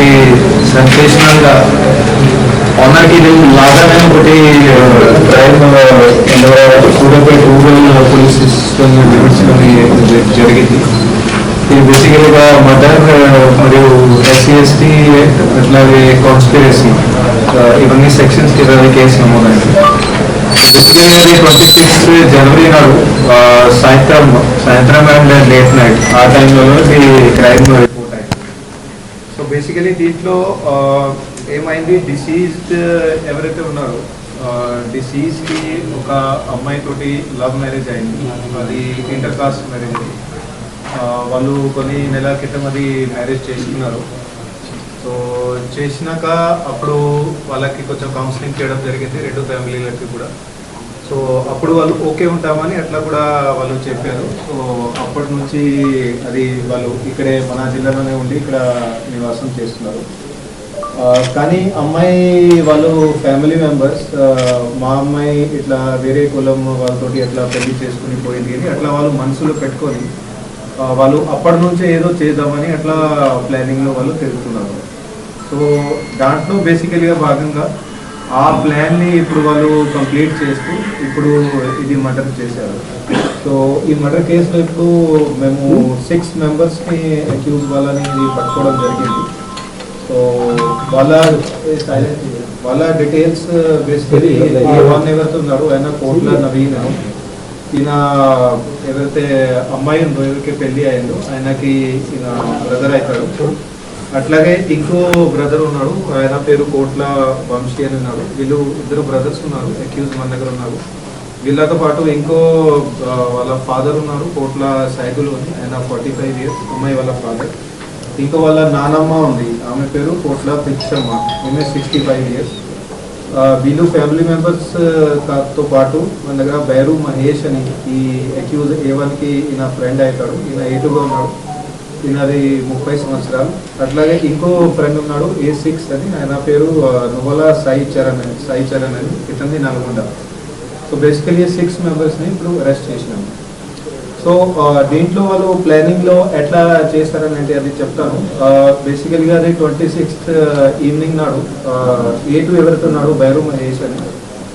Very సెన్సేషనల్గా మొన్నటి లాగానే ఒకటి క్రైమ్ కూడపై రూరల్ పోలీస్ సిస్టమ్ జరిగింది. ఇది బేసికల్గా మదర్ మరియు ఎస్సీ ఎస్టీ అట్లాగే కాన్స్పిరసీ ఇవన్నీ సెక్షన్స్ ఇరవై కేసు నమోదైంది బేసికల్గా అది ట్వంటీ సిక్స్త్ జనవరి నాడు సాయంత్రం సాయంత్రం అండ్ లేట్ నైట్ ఆ టైంలో ఈ క్రైమ్ బేసికలీ దీంట్లో ఏమైంది? డిసీజ్డ్ ఎవరైతే ఉన్నారో డిసీజ్కి ఒక అమ్మాయి తోటి లవ్ మ్యారేజ్ అయింది. అది ఇంటర్ కాస్ట్ మ్యారేజ్ వాళ్ళు కొన్ని నెలల క్రితం అది మ్యారేజ్ చేసుకున్నారు. సో చేసినాక అప్పుడు వాళ్ళకి కొంచెం కౌన్సిలింగ్ చేయడం జరిగింది రెండు ఫ్యామిలీలకి కూడా. సో అప్పుడు వాళ్ళు ఓకే ఉంటామని అట్లా కూడా వాళ్ళు చెప్పారు. సో అప్పటి నుంచి అది వాళ్ళు ఇక్కడే మన జిల్లాలోనే ఉండి ఇక్కడ నివాసం చేస్తున్నారు. కానీ అమ్మాయి వాళ్ళు ఫ్యామిలీ మెంబర్స్ మా అమ్మాయి ఇట్లా వేరే కులం వాళ్ళతోటి ఎట్లా పెళ్ళి చేసుకుని పోయింది అని అట్లా వాళ్ళు మనసులో పెట్టుకొని వాళ్ళు అప్పటి నుంచే ఏదో చేద్దామని అట్లా ప్లానింగ్లో వాళ్ళు తిరుగుతున్నారు. సో దాంట్లో బేసికల్గా భాగంగా ఆ ప్లాన్ని ఇప్పుడు వాళ్ళు కంప్లీట్ చేస్తూ ఇప్పుడు ఇది మటన్ చేశారు. సో ఈ మర్డర్ కేసులో ఇప్పుడు మేము సిక్స్ మెంబర్స్ని అక్యూజ్ వాళ్ళని పట్టుకోవడం జరిగింది. సో వాళ్ళ వాళ్ళ డీటెయిల్స్ బేసికలీ వన్ ఎవరైతే ఉన్నారో ఆయన కోట్ల నవీన్ ఈయన ఎవరైతే అమ్మాయి ఉందో ఎవరికి పెళ్ళి అయిందో ఆయనకి ఈయన బ్రదర్ అవుతాడు. అట్లాగే ఇంకో బ్రదర్ ఉన్నాడు. ఆయన పేరు కోట్ల వంశీ అని ఉన్నాడు. వీళ్ళు ఇద్దరు బ్రదర్స్ ఉన్నారు అక్యూజ్ మన దగ్గర ఉన్నారు. వీళ్ళతో పాటు ఇంకో వాళ్ళ ఫాదర్ ఉన్నారు కోట్ల సైదులు అని. ఆయన ఫార్టీ ఫైవ్ ఇయర్స్ అమ్మాయి వాళ్ళ ఫాదర్ ఇంకో వాళ్ళ నానమ్మ ఉంది. ఆమె పేరు కోట్ల పిచ్చమ్మ. ఈమె సిక్స్టీ ఫైవ్ ఇయర్స్ వీళ్ళు ఫ్యామిలీ మెంబర్స్తో పాటు మన దగ్గర బైరు మహేష్ అని ఈ అక్యూజ్ ఏ వన్కి ఈయన ఫ్రెండ్ అవుతాడు. ఈయన ఏటుగా ఉన్నాడు. ఈయనది ముప్పై సంవత్సరాలు. అట్లాగే ఇంకో ఫ్రెండ్ ఉన్నాడు ఏ సిక్స్ అని. ఆయన పేరు ఆ, నువ్వల సాయి చరణ్ అని సాయి చరణ్ అని. ఇతని నల్గొండ. సో బేసికలీ సిక్స్ మెంబర్స్ని ఇప్పుడు అరెస్ట్ చేసినాము. సో దీంట్లో వాళ్ళు ప్లానింగ్లో ఎట్లా చేస్తారని అది చెప్తాను. బేసికల్గా అది ట్వంటీ సిక్స్త్ ఈవినింగ్ నాడు ఏటు టూ ఎవరితో ఉన్నాడు మహేష్ అని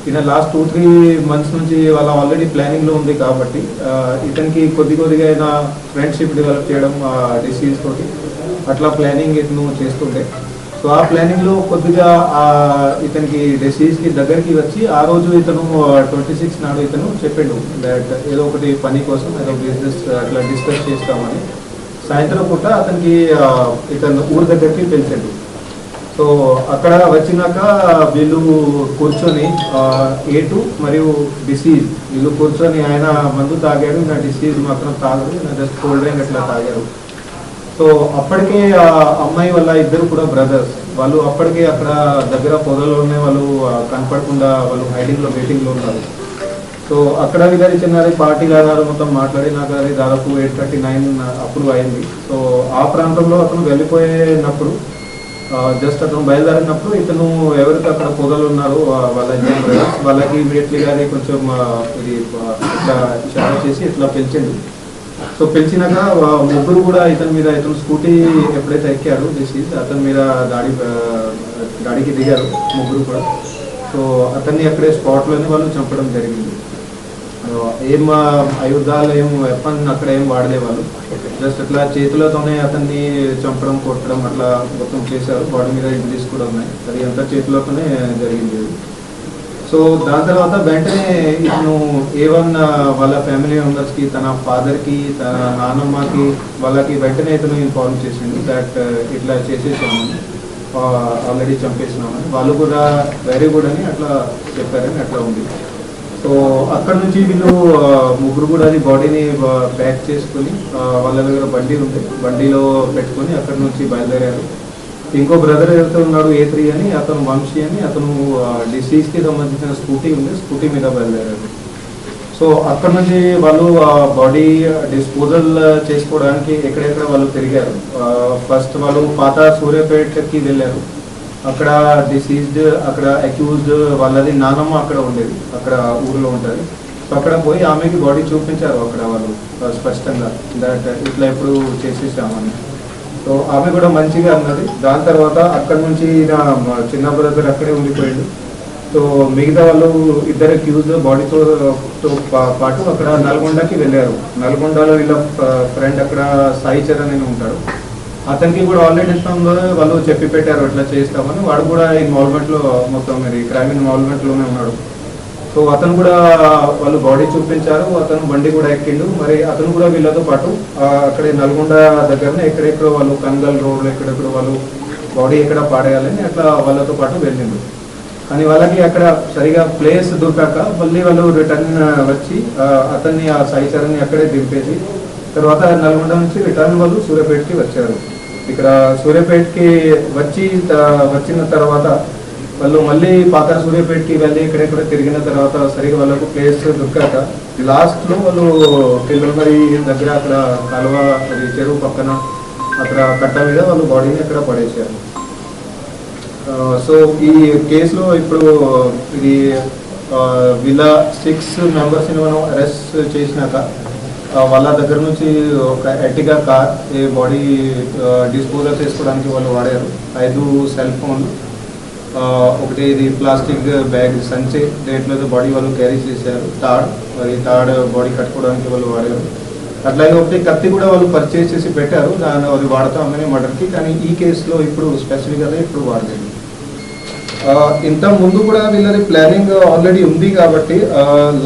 ఈయన లాస్ట్ టూ త్రీ మంత్స్ నుంచి వాళ్ళ ఆల్రెడీ ప్లానింగ్లో ఉంది కాబట్టి ఇతనికి కొద్ది కొద్దిగా అయినా ఫ్రెండ్షిప్ డెవలప్ చేయడం డిసీజ్ తోటి అట్లా ప్లానింగ్ ఇతను చేస్తుండే సో ఆ ప్లానింగ్లో కొద్దిగా ఆ ఇతనికి డిసీజ్కి దగ్గరికి వచ్చి ఆ రోజు ఇతను ట్వంటీ సిక్స్ నాడు ఇతను చెప్పిండు దట్ ఏదో ఒకటి పని కోసం ఏదో బిజినెస్ అట్లా డిస్కస్ చేస్తామని. సాయంత్రం పూట అతనికి ఇతను ఊరి దగ్గరికి పిలిచండు. సో అక్కడ వచ్చినాక వీళ్ళు కూర్చొని ఏ టూ మరియు డిసీజ్ వీళ్ళు కూర్చొని ఆయన మందు తాగాడు నా డిసీజ్ మాత్రం తాగదు నా జస్ట్ కోల్డ్ డ్రింక్ అట్లా తాగారు. సో అప్పటికే ఆ అమ్మాయి వాళ్ళ ఇద్దరు కూడా బ్రదర్స్. వాళ్ళు అప్పటికే అక్కడ దగ్గర పొదలోనే వాళ్ళు కనపడకుండా వాళ్ళు హైడింగ్లో వెయిటింగ్లో ఉన్నారు. సో అక్కడ గారి చిన్నారి పార్టీ గారు మొత్తం మాట్లాడి నాకు అది దాదాపు ఎయిట్ థర్టీ నైన్ అప్పుడు అయింది. సో ఆ ప్రాంతంలో అతను వెళ్ళిపోయినప్పుడు జస్ట్ అతను బయలుదేరినప్పుడు ఇతను ఎవరైతే అక్కడ పొదలు ఉన్నారో వాళ్ళ ఇద్దరు బ్రదర్స్ వాళ్ళకి ఇమీడియట్లీ గానీ కొంచెం ఇది ఇట్లా చేసి ఇట్లా పిలిచిండు సో పిలిచినాక ముగ్గురు కూడా ఇతని మీద ఇతను స్కూటీ ఎప్పుడైతే ఎక్కాడు ఈజ్ అతని మీద దాడి దాడికి దిగారు ముగ్గురు కూడా. సో అతన్ని అక్కడే స్పాట్లోనే వాళ్ళు చంపడం జరిగింది. ఏం ఆయుధాలు ఏం వెపన్ అక్కడ ఏం వాడలే వాళ్ళు. జస్ట్ అట్లా చేతులతోనే అతన్ని చంపడం కొట్టడం అట్లా మొత్తం చేశారు. బాడీ మీద ఇంజరీస్ కూడా ఉన్నాయి. అది అంతా చేతులతోనే జరిగింది. సో దాని తర్వాత వెంటనే ఇతను ఏ వాళ్ళ ఫ్యామిలీ మెంబర్స్కి తన ఫాదర్కి తన నాన్నమ్మకి వాళ్ళకి వెంటనే ఇతను ఇన్ఫార్మ్ చేసింది దట్ ఇట్లా చేసేసాము. ఆల్రెడీ చంపేసినామని వాళ్ళు కూడా వెరీ గుడ్ అని అట్లా చెప్పారని అట్లా ఉంది. సో అక్కడ నుంచి వీళ్ళు ముగ్గురు కూడా అది బాడీని ప్యాక్ చేసుకుని వాళ్ళ దగ్గర బండి ఉంది బండిలో పెట్టుకొని అక్కడ నుంచి బయలుదేరారు. ఇంకో బ్రదర్ ఎవరైతే ఉన్నాడు ఏ త్రీ అని అతను వంశీ అని అతను డిసీజ్కి సంబంధించిన స్కూటీ ఉంది స్కూటీ మీద బయలుదేరారు సో అక్కడ నుంచి వాళ్ళు బాడీ డిస్పోజల్ చేసుకోవడానికి ఎక్కడెక్కడ వాళ్ళు తిరిగారు. ఫస్ట్ వాళ్ళు పాత సూర్యాపేటకి వెళ్ళారు. అక్కడ డిసీజ్డ్ అక్కడ అక్యూజ్డ్ వాళ్ళది నానమ్మ అక్కడ ఉండేది అక్కడ ఊరిలో ఉంటుంది. సో అక్కడ పోయి ఆమెకి బాడీ చూపించారు అక్కడ వాళ్ళు స్పష్టంగా దట్ ఇట్లా ఎప్పుడు చేసేసామని. సో ఆమె కూడా మంచిగా అన్నది దాని తర్వాత అక్కడ నుంచి నా చిన్న బ్రదర్ అక్కడే ఉండిపోయాడు. సో మిగతా వాళ్ళు ఇద్దరు క్యూజ్ బాడీతో తో పాటు అక్కడ నల్గొండకి వెళ్ళారు. నల్గొండలో వీళ్ళ ఫ్రెండ్ అక్కడ సాయి చరణ్ అని ఉంటాడు. అతనికి కూడా ఆల్రెడీ వాళ్ళు చెప్పి పెట్టారు అట్లా చేస్తామని. వాడు కూడా ఇన్వాల్వ్మెంట్లో మొత్తం మరి క్రైమ్ ఇన్వాల్వ్మెంట్లోనే ఉన్నాడు. సో అతను కూడా వాళ్ళు బాడీ చూపించారు అతను బండి కూడా ఎక్కిండు. మరి అతను కూడా వీళ్ళతో పాటు అక్కడే నల్గొండ దగ్గరనే ఎక్కడెక్కడో వాళ్ళు కన్గల్ రోడ్ ఎక్కడెక్కడో వాళ్ళు బాడీ ఎక్కడ పాడేయాలని అట్లా వాళ్ళతో పాటు వెళ్ళిండు. కానీ వాళ్ళకి అక్కడ సరిగా ప్లేస్ దొరకక మళ్ళీ వాళ్ళు రిటర్న్ వచ్చి అతన్ని ఆ సైచర్ని అక్కడే దింపేసి తర్వాత నల్గొండ నుంచి రిటర్న్ వాళ్ళు సూర్యాపేటకి వచ్చారు. ఇక్కడ సూర్యాపేటకి వచ్చి వచ్చిన తర్వాత వాళ్ళు మళ్ళీ పాత సూర్యాపేటకి వెళ్ళి ఇక్కడెక్కడ తిరిగిన తర్వాత సరిగ్గా వాళ్ళకు ప్లేస్ దొరకాక లాస్ట్లో వాళ్ళు పిల్లమరి దగ్గర అక్కడ కాలువ అది చెరువు పక్కన అక్కడ కట్ట మీద వాళ్ళు బాడీని అక్కడ పడేసారు సో ఈ కేసులో ఇప్పుడు ఇది విలా సిక్స్ సిక్స్ మెంబర్స్ని మనం అరెస్ట్ చేసినాక వాళ్ళ దగ్గర నుంచి ఒక ఎట్టిగా కార్ ఈ బాడీ డిస్పోజల్ చేసుకోవడానికి వాళ్ళు వాడారు. ఐదు సెల్ ఫోన్లు ఒకటి ఇది ప్లాస్టిక్ బ్యాగ్ సంచి దేంట్లో బాడీ వాళ్ళు క్యారీ చేశారు. తాడ్ మరి తాడ్ బాడీ కట్టుకోవడానికి వాళ్ళు వాడారు. అట్లాగే ఒకటి కత్తి కూడా వాళ్ళు పర్చేస్ చేసి పెట్టారు. దాన్ని అది వాడతామని మర్డర్కి కానీ ఈ కేసులో ఇప్పుడు స్పెసిఫిక్గా ఇప్పుడు వాడలేదు. ఇంత ముందు కూడా వీళ్ళది ప్లానింగ్ ఆల్రెడీ ఉంది కాబట్టి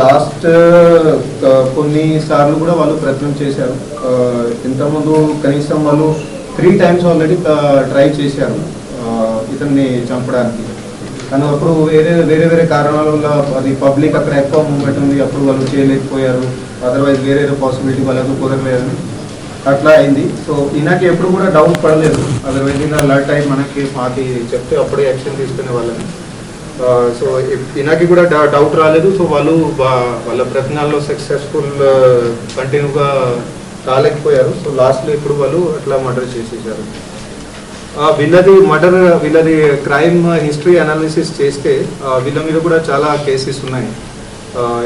లాస్ట్ కొన్ని సార్లు కూడా వాళ్ళు ప్రయత్నం చేశారు. ఇంతకుముందు కనీసం వాళ్ళు త్రీ టైమ్స్ ఆల్రెడీ ట్రై చేశారు. ఇతన్ని చంపడానికి. కానీ అప్పుడు వేరే వేరే వేరే కారణాల వల్ల అది పబ్లిక్ అక్కడ ఎక్కువ మూమెంట్ ఉంది అప్పుడు వాళ్ళు చేయలేకపోయారు. అదర్వైజ్ వేరే పాసిబిలిటీ వాళ్ళకు కుదరలేదని అట్లా అయింది. సో ఈయనకి ఎప్పుడు కూడా డౌట్ పడలేదు. అదర్వైజ్ ఈయన అలర్ట్ అయ్యి మనకి మాకి చెప్తే అప్పుడే యాక్షన్ తీసుకునే వాళ్ళని. సో ఈయనకి కూడా డౌట్ రాలేదు. సో వాళ్ళు వాళ్ళ ప్రయత్నాల్లో సక్సెస్ఫుల్ కంటిన్యూగా కాలేకపోయారు సో లాస్ట్లో ఇప్పుడు వాళ్ళు అట్లా మర్డర్ చేసేసారు. వీళ్ళది మర్డర్ వీళ్ళది క్రైమ్ హిస్టరీ అనాలిసిస్ చేస్తే వీళ్ళ మీద కూడా చాలా కేసెస్ ఉన్నాయి.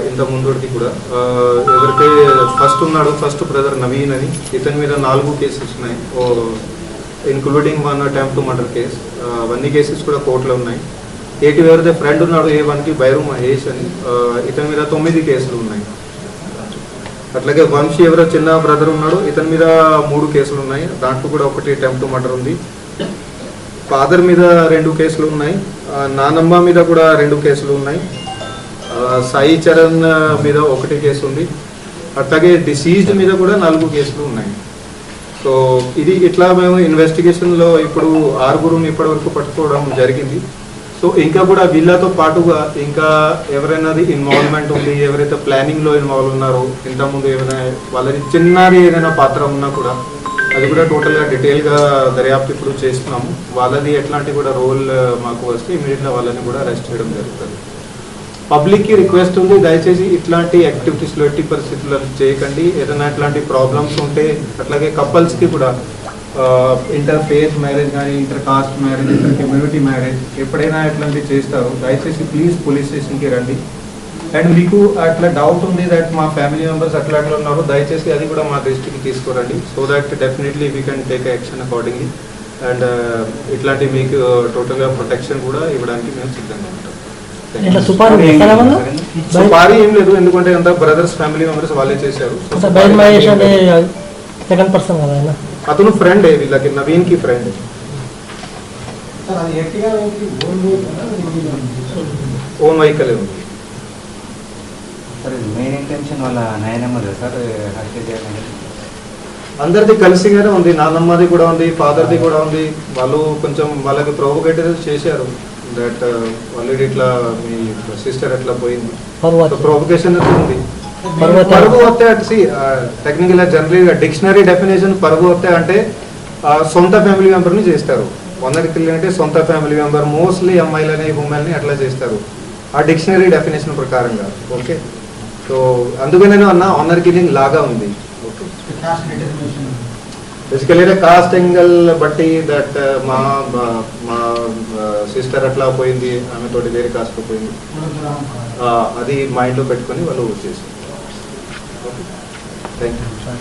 ఇంత ముందుకి కూడా. ఎవరికే ఫస్ట్ ఉన్నాడో ఫస్ట్ బ్రదర్ నవీన్ అని ఇతని మీద నాలుగు కేసెస్ ఉన్నాయి. Including one attempt murder case అవన్నీ కేసెస్ కూడా కోర్టులో ఉన్నాయి. ఏటి ఎవరిదే ఫ్రెండ్ ఉన్నాడు ఏ వన్కి బైరు మహేష్ అని ఇతని మీద తొమ్మిది కేసులు ఉన్నాయి. అట్లాగే వంశీ ఎవరో చిన్న బ్రదర్ ఉన్నాడు ఇతని మీద మూడు కేసులు ఉన్నాయి. దాంట్లో కూడా ఒకటి అటెంప్ట్ మర్డర్ ఉంది. ఫాదర్ మీద రెండు కేసులు ఉన్నాయి నానమ్మ మీద కూడా రెండు కేసులు ఉన్నాయి సాయి చరణ్ మీద ఒకటి కేసు ఉంది అట్లాగే డిసీజ్డ్ మీద కూడా నాలుగు కేసులు ఉన్నాయి. సో ఇది ఇట్లా మేము ఇన్వెస్టిగేషన్లో ఇప్పుడు ఆరుగురుని ఇప్పటి వరకు పట్టుకోవడం జరిగింది. సో ఇంకా కూడా వీళ్ళతో పాటుగా ఇంకా ఎవరైనాది ఇన్వాల్వ్మెంట్ ఉంది ఎవరైతే ప్లానింగ్లో ఇన్వాల్వ్ ఉన్నారో ఇంతకుముందు ఏమైనా వాళ్ళది చిన్నది ఏదైనా పాత్ర ఉన్నా కూడా అది కూడా టోటల్గా డీటెయిల్గా దర్యాప్తు ఇప్పుడు చేస్తున్నాము. వాళ్ళది ఎట్లాంటి కూడా రోల్ uh, మాకు వస్తే ఇమీడియట్గా వాళ్ళని కూడా అరెస్ట్ చేయడం జరుగుతుంది. పబ్లిక్కి రిక్వెస్ట్ ఉంది దయచేసి ఇట్లాంటి యాక్టివిటీస్లో ఎట్టి పరిస్థితుల్లో చేయకండి. ఏదైనా ఇట్లాంటి ప్రాబ్లమ్స్ ఉంటే అట్లాగే కపుల్స్కి కూడా ఇంటర్ ఫేస్ మ్యారేజ్ కానీ inter caste marriage inter community marriage ఎప్పుడైనా ఇట్లాంటివి చేస్తారు. దయచేసి ప్లీజ్ పోలీస్ స్టేషన్కి రండి. అండ్ మీకు అట్లా డౌట్ ఉంది దట్ మా ఫ్యామిలీ మెంబర్స్ అట్లా అట్లా ఉన్నారు దయచేసి అది కూడా మా దృష్టికి తీసుకురండి. So that definitely we can take action accordingly and ఇట్లాంటి మీకు టోటల్గా ప్రొటెక్షన్ కూడా ఇవ్వడానికి మేము సిద్ధంగా ఉంటాం. సుపారీ ఏం లేదు. ఎందుకంటే అంత బ్రదర్స్ ఫ్యామిలీ మెంబర్స్ వాళ్ళే చేశారు. సెకండ్ పర్సన్ కదా అతను ఫ్రెండ్ వీళ్ళకి నవీన్కి ఫ్రెండ్ ఓన్ వెహికల్ ఉంది. సార్ మెయిన్ ఇంటెన్షన్ వాళ్ళ నాయనమ్మ సార్ అందరిది కలిసిగానే ఉంది. నాన్నమ్మది కూడా ఉంది ఫాదర్ది కూడా ఉంది. వాళ్ళు కొంచెం వాళ్ళకి ప్రోవోకేటివ్ చేశారు. దట్ ఆల్రెడీ ఇట్లా మీ సిస్టర్ ఎట్లా పోయింది. ప్రోవకేషన్ ఉంది. పర్వత పరుగు వస్తే see technical general dictionary definition పరుగు వస్తే అంటే ఆ, సొంత ఫ్యామిలీ మెంబర్ని చేస్తారు. వందకి తెలియ అంటే సొంత ఫ్యామిలీ మెంబర్ మోస్ట్లీ అమ్మాయిలని ఉమెన్ని అట్లా చేస్తారు. ఆ డిక్షనరీ డెఫినేషన్ ప్రకారంగా. ఓకే సో అందుకే నేను అన్న ఆనర్ కిల్లింగ్ లాగా ఉంది. ఓకే బేసికలీ కాస్ట్ యాంగిల్ బట్టి దట్ మా మా- మా సిస్టర్ అట్లా పోయింది ఆమె తోటి వేరే కాస్ట్ పోయింది. అది మైండ్లో పెట్టుకొని వాళ్ళు చేశారు. Thank you